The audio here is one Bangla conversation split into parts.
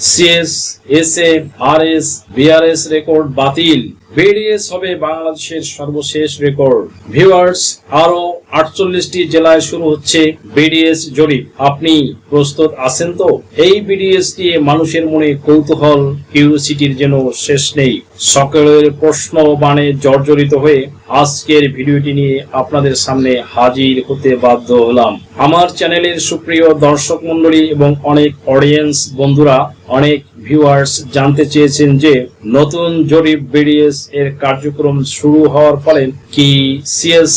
CS S A R S BRS BDS হবে বাংলাদেশের সর্বশেষ রেকর্ড। ভিউয়ার্স আরও আটচল্লিশটি জেলায় শুরু হচ্ছে বিডিএস জরিপ। আপনি প্রস্তুত আছেন তো? এই বিডিএস নিয়ে মানুষের মনে কৌতূহল কিউরিসিটির যেন শেষ নেই। সকলের প্রশ্ন বাণে জর্জরিত হয়ে আজকের ভিডিওটি নিয়ে আপনাদের সামনে হাজির হতে বাধ্য হলাম। আমার চ্যানেলের সুপ্রিয় দর্শক মণ্ডলী এবং অনেক অডিয়েন্স বন্ধুরা, অনেক ভিউয়ার্স জানতে চেয়েছেন যে নতুন জরিপ বিডিএস এর কার্যক্রম শুরু হওয়ার ফলে কি CS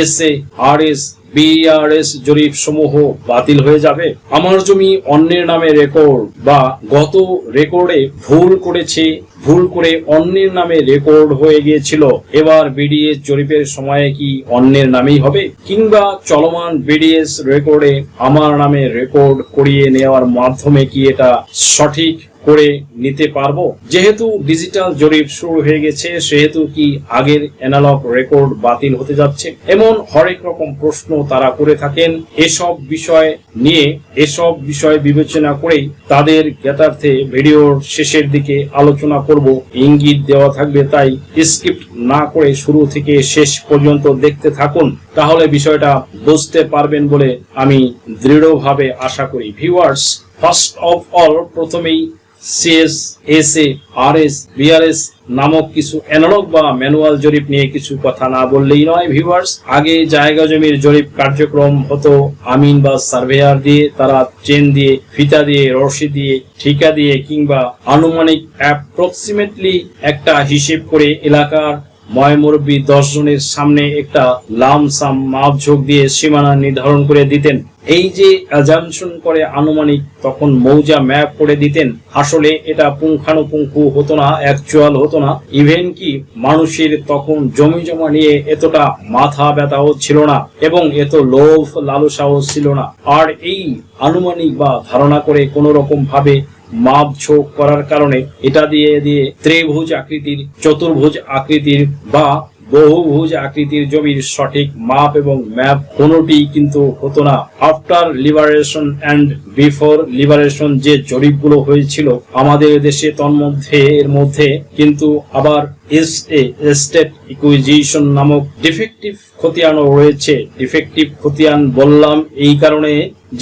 S A R S BRS জরিপ সমূহ বাতিল হয়ে যাবে? আমার জমি অন্যের নামে রেকর্ড বা গত রেকর্ডে ভুল করেছে, ভুল করে অন্যের নামে রেকর্ড হয়ে গিয়েছিল, এবার বিডিএস জরিপের সময়ে কি অন্যের নামেই হবে? কিংবা চলমান বিডিএস রেকর্ডে আমার নামে রেকর্ড করিয়ে নেওয়ার মাধ্যমে কি এটা সঠিক করে নিতে পারব। যেহেতু ডিজিটাল জরিপ শুরু হয়ে গেছে, সেহেতু কি আগের অ্যানালগ রেকর্ড বাতিল হতে যাচ্ছে? এমন হরেক রকম প্রশ্ন তারা করে থাকেন। এসব বিষয় নিয়ে, এসব বিষয় বিবেচনা করেই তাদের জ্ঞাতার্থে ভিডিওর শেষের দিকে আলোচনা করব। ইঙ্গিত দেওয়া থাকবে, তাই স্ক্রিপ্ট না করে শুরু থেকে শেষ পর্যন্ত দেখতে থাকুন। তাহলে বিষয়টা বুঝতে পারবেন বলে আমি দৃঢ়ভাবে আশা করি। ভিউয়ার্স ফার্স্ট অফ অল প্রথমেই CS S A R S BRS নামক কিছু অ্যানালগ বা ম্যানুয়াল জরিপ নিয়ে কিছু কথা না বললেই নয় ভিউয়ার্স আগে জায়গা জমির জরিপ কার্যক্রম হতো। আমিন বা সার্ভেয়ার দিয়ে, তারা চেন দিয়ে, ফিতা দিয়ে, রশি দিয়ে, ঠিকা দিয়ে কিংবা আনুমানিক অ্যাপ্রক্সিমেটলি একটা হিসেব করে এলাকার ময়মুরব্বী দশ জনের সামনে একটা লামসাম মাপঝোঁক দিয়ে সীমানা নির্ধারণ করে দিতেন। এই যে অ্যাজামশন করে আনুমানিক তখন মৌজা ম্যাপ করে দিতেন, আসলে এটা পুঙ্খানুপুঙ্খু হতো না অ্যাকচুয়াল হতো না। ইভেন কি মানুষের তখন জমি জমা নিয়ে এতটা মাথা ব্যথাও ছিল না এবং এত লোভ লালসাও ছিল না। আর এই আনুমানিক বা ধারণা করে কোনো রকম ভাবে মাপ ঝোঁক করার কারণে এটা দিয়ে দিয়ে ত্রিভুজ আকৃতির, চতুর্ভুজ আকৃতির বা বহুভুজ আকৃতির জমির সঠিক মাপ এবং ম্যাপ কোনোটি কিন্তু হতো না। After liberation and before liberation যে জরিপগুলো হয়েছিল আমাদের দেশে তন্মধ্যে এর মধ্যে, কিন্তু আবার এস এ এস্টেট ইকুইজিশন নামক ডিফেক্টিভ খতিয়ানও রয়েছে। ডিফেক্টিভ খতিয়ান বললাম এই কারণে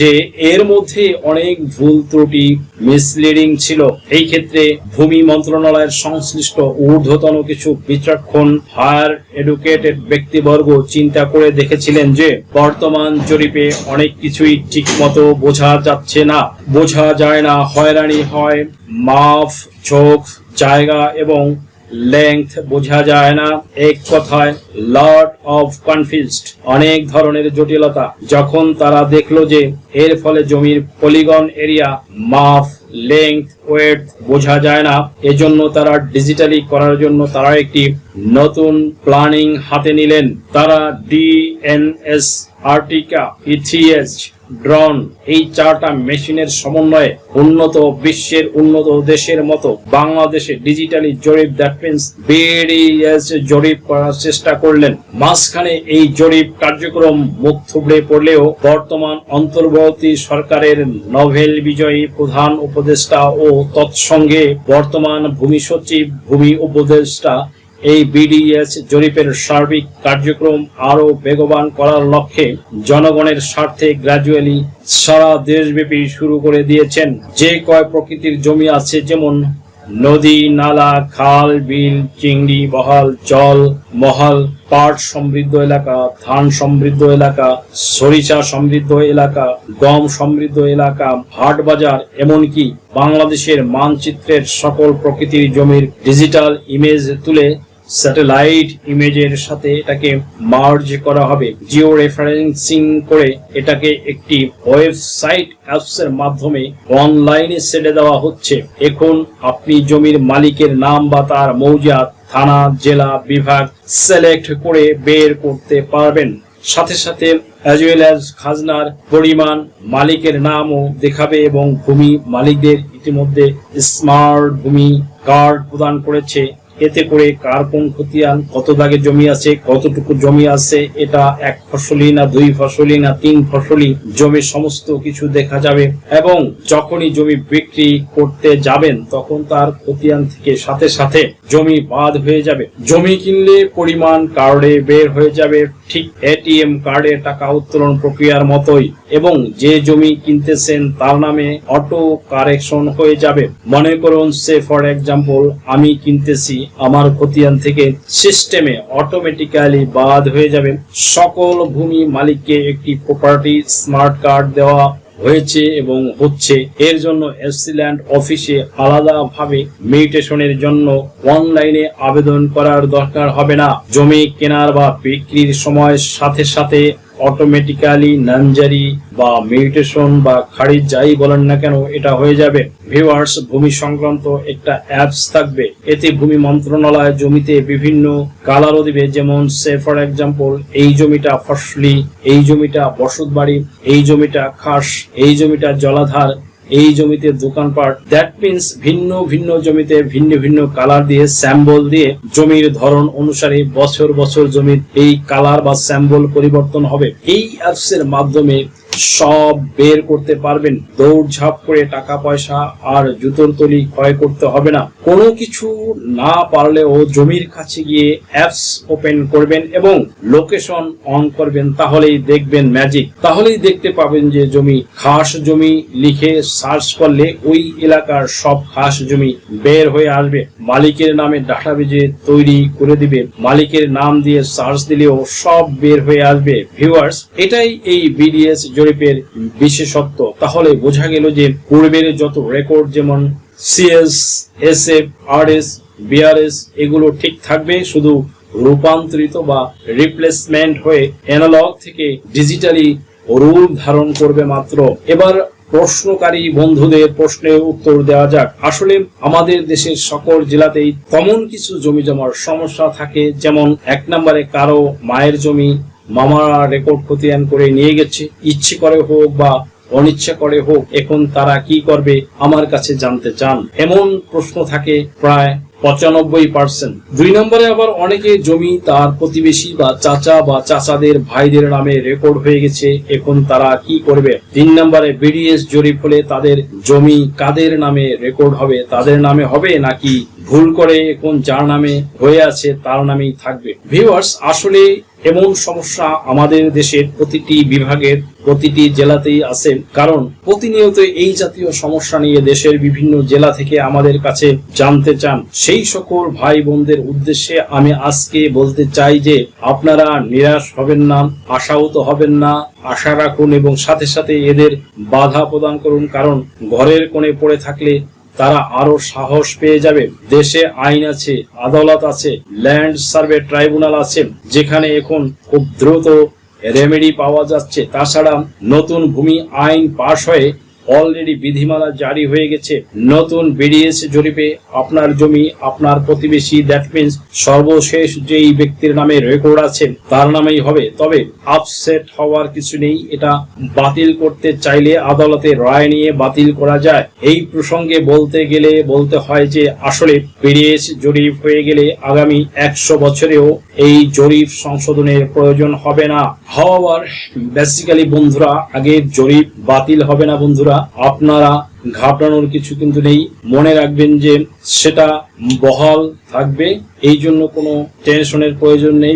যে এর মধ্যে অনেক ভুল ত্রুটি মিসলিডিং ছিল। এই ক্ষেত্রে ভূমি মন্ত্রণালয়ের সংশ্লিষ্ট ঊর্ধ্বতন কিছু বিচক্ষণ হায়ার এডুকেটেড ব্যক্তিবর্গ চিন্তা করে দেখেছিলেন যে বর্তমান জরিপে অনেক কিছুই ঠিক মতো বোঝা যাচ্ছে না, বোঝা যায় না, হয়রানি হয়, মাফ, চোখ, জায়গা এবং লেংথ বোঝা যায় না। এক কথায় লট অফ কনফিউজড অনেক ধরনের জটিলতা। যখন তারা দেখল যে এর ফলে জমির পলিগন এরিয়া মাফ লেংথ ওয়েট বোঝা যায় না, এজন্য তারা ডিজিটালি করার জন্য তারা একটি নতুন প্ল্যানিং হাতে নিলেন। তারা ডিএনএস আর্টিকা ইথিএস ড্রোন এই চারটা মেশিনের সমন্বয়ে উন্নত বিশ্বের, উন্নত দেশের মতো বাংলাদেশে ডিজিটালি জরিপ দ্যাট মিনস বিডিএস জরিপ করার চেষ্টা করলেন। মাঝখানে এই জরিপ কার্যক্রম মুখ থুবড়ে পড়লেও বর্তমান অন্তর্বর্তী সরকারের নভেল বিজয়ী প্রধান উপদেষ্টা ও তৎসঙ্গে বর্তমান ভূমি সচিব, ভূমি উপদেষ্টা এই বিডিএস জরিপের সার্বিক কার্যক্রম আরও বেগবান করার লক্ষ্যে জনগণের স্বার্থে গ্রাজুয়ালি সারা দেশব্যাপী শুরু করে দিয়েছেন। যে কয় প্রকৃতির জমি আছে, যেমন নদী, নালা, খাল, বিল, চিংড়ি, বহাল, জল, মহাল, পাট সমৃদ্ধ এলাকা, ধান সমৃদ্ধ এলাকা, সরিষা সমৃদ্ধ এলাকা, গম সমৃদ্ধ এলাকা, হাট বাজার, এমনকি বাংলাদেশের মানচিত্রের সকল প্রকৃতির জমির ডিজিটাল ইমেজ তুলে স্যাটেলাইট ইমেজের সাথে এটাকে মার্জ করা হবে। জিও রেফারেন্সিং করে এটাকে একটি ওয়েবসাইট অ্যাপস এর মাধ্যমে অনলাইনে ছেড়ে দেওয়া হচ্ছে। এখন আপনি জমির মালিকের নাম বা তার মৌজা থানা, জেলা, বিভাগ সিলেক্ট করে বের করতে পারবেন। সাথে সাথে অ্যাজ ওয়েল অ্যাজ খাজনার পরিমাণ মালিকের নামও দেখাবে এবং ভূমি মালিকদের ইতিমধ্যে স্মার্ট ভূমি কার্ড প্রদান করেছে। এতে করে কার কোন খতিয়ান, কত দাগে জমি আছে, কতটুকু জমি আছে, এটা এক ফসলি না দুই ফসলি না তিন ফসলি, জমির সমস্ত কিছু দেখা যাবে। এবং যখনই জমি বিক্রি করতে যাবেন, তখন তার খতিয়ান থেকে সাথে সাথে জমি বাদ হয়ে যাবে। জমি কিনলে পরিমাণ কার্ডে বের হয়ে যাবে। ঠিক এটিএম কার্ডে টাকা উত্তোলন প্রক্রিয়ার মতোই। এবং যে জমি কিনতেছেন, তার নামে অটো কারেকশন হয়ে যাবে। মনে করুন সে ফর এক্সাম্পল আমি কিনতেছি আমার খতিয়ান থেকে সিস্টেমে অটোমেটিক্যালি বাদ হয়ে যাবে। সকল ভূমি মালিককে একটি প্রপার্টি স্মার্ট কার্ড দেওয়া হয়েছে এবং হচ্ছে। এর জন্য এফসিল্যান্ড অফিসে আলাদাভাবে মিউটেশনের জন্য অনলাইনে আবেদন করার দরকার হবে না। জমি কেনার বা বিক্রির সময় সাথে সাথে অটোমেটিক্যালি নামজারি বা মিউটেশন বা খারিজ যাই বলেন না কেন, এটা হয়ে যাবে। ভিউয়ার্স ভূমি সংক্রান্ত একটা অ্যাপস থাকবে। এতে ভূমি মন্ত্রণালয় জমিতে বিভিন্ন কালারও দিবে। যেমন সে ফর এক্সাম্পল এই জমিটা ফসলি, এই জমিটা বসত বাড়ি এই জমিটা খাস, এই জমিটা জলাধার, এই জমিতে দোকানপাট। দ্যাট মিন্স ভিন্ন ভিন্ন জমিতে ভিন্ন ভিন্ন কালার দিয়ে স্যাম্বল দিয়ে জমির ধরন অনুসারে বছর বছর জমির এই কালার বা স্যাম্বল পরিবর্তন হবে। এই অ্যাপস এর মাধ্যমে সব বের করতে পারবেন। দৌড়ঝাঁপ করে টাকা পয়সা আর জুতোর তলি ক্ষয় করতে হবে না। কোনো কিছু না পারলেও জমির কাছে গিয়ে অ্যাপস ওপেন করবেন এবং লোকেশন অন করবেন। তাহলেই দেখবেন ম্যাজিক। তাহলেই দেখতে পাবেন যে জমি খাস জমি লিখে সার্চ করলে ওই এলাকার সব খাস জমি বের হয়ে আসবে। মালিকের নামে ডাটাবেজে তৈরি করে দিবে। মালিকের নাম দিয়ে সার্চ দিলেও সব বের হয়ে আসবে। ভিউয়ার্স, এটাই এই বিডিএস জরিপের বিশেষত্ব, তাহলে বোঝা গেল যে পূর্বের যত রেকর্ড যেমন CS S F R S BRS এগুলো ঠিক থাকবে, শুধু রূপান্তরিত বা রিপ্লেসমেন্ট হয়ে অ্যানালগ থেকে ডিজিটালি রূপ ধারণ করবে মাত্র। এবার প্রশ্নকারী বন্ধুদের প্রশ্নের উত্তর দেওয়া যাক। আসলে আমাদের দেশের সকল জেলাতেই কমন কিছু জমি জমার সমস্যা থাকে, যেমন এক নম্বরে কারও মায়ের জমি মামারা রেকর্ড খতিয়ান করে নিয়ে গেছে। ইচ্ছে করে হোক বা অনিচ্ছা করে হোক, এখন তারা কি করবে, আমার কাছে জানতে চান। এমন প্রশ্ন থাকে প্রায় পঁচানব্বই পার্সেন্ট দুই নম্বরে আবার অনেকে জমি, তার প্রতিবেশী বা চাচা বা চাচাদের ভাইদের নামে রেকর্ড হয়ে গেছে, এখন তারা কি করবে? তিন নম্বরে বিডিএস জরিপ হলে তাদের জমি কাদের নামে রেকর্ড হবে? তাদের নামে হবে নাকি ভুল করে এখন যার নামে হয়ে আছে, তার নামেই থাকবে? ভিউয়ার্স আসলে এমন সমস্যা আমাদের দেশের প্রতিটি বিভাগের, প্রতিটি জেলাতেই আছে। কারণ প্রতিনিয়ত এই জাতীয় সমস্যা নিয়ে দেশের বিভিন্ন জেলা থেকে আমাদের কাছে জানতে চান। সেই সকল ভাই বোনদের উদ্দেশ্যে আমি আজকে বলতে চাই যে, আপনারা নিরাশ হবেন না, আশাহত হবেন না, আশা রাখুন এবং সাথে সাথে এদের বাধা প্রদান করুন। কারণ ঘরের কোণে পড়ে থাকলে তারা আরও সাহস পেয়ে যাবে। দেশে আইন আছে, আদালত আছে, ল্যান্ড সার্ভে ট্রাইব্যুনাল আছে, যেখানে এখন খুব দ্রুত রেমেডি পাওয়া যাচ্ছে। তাছাড়া নতুন ভূমি আইন পাশ হয়ে অলরেডি বিধিমালা জারি হয়ে গেছে। নতুন বিডিএস জরিপে আপনার জমি, আপনার প্রতিবেশী দ্যাট মিন্স সর্বশেষ যেই ব্যক্তির নামে রেকর্ড আছে, তার নামেই হবে। তবে আপসেট হওয়ার কিছু নেই, এটা বাতিল করতে চাইলে আদালতে রায় নিয়ে বাতিল করা যায়। এই প্রসঙ্গে বলতে গেলে, বলতে হয় যে আসলে বিডিএস জরিপ হয়ে গেলে আগামী একশো বছরেও এই জরিপ সংশোধনের প্রয়োজন হবে না। হাওয়ার বেসিক্যালি বন্ধুরা আগের জরিপ বাতিল হবে না বন্ধুরা। আপনারা ঘাবড়ানোর কিছু কিন্তু নেই। মনে রাখবেন যে সেটা বহাল থাকবে। এই জন্য কোনো টেনশনের প্রয়োজন নেই।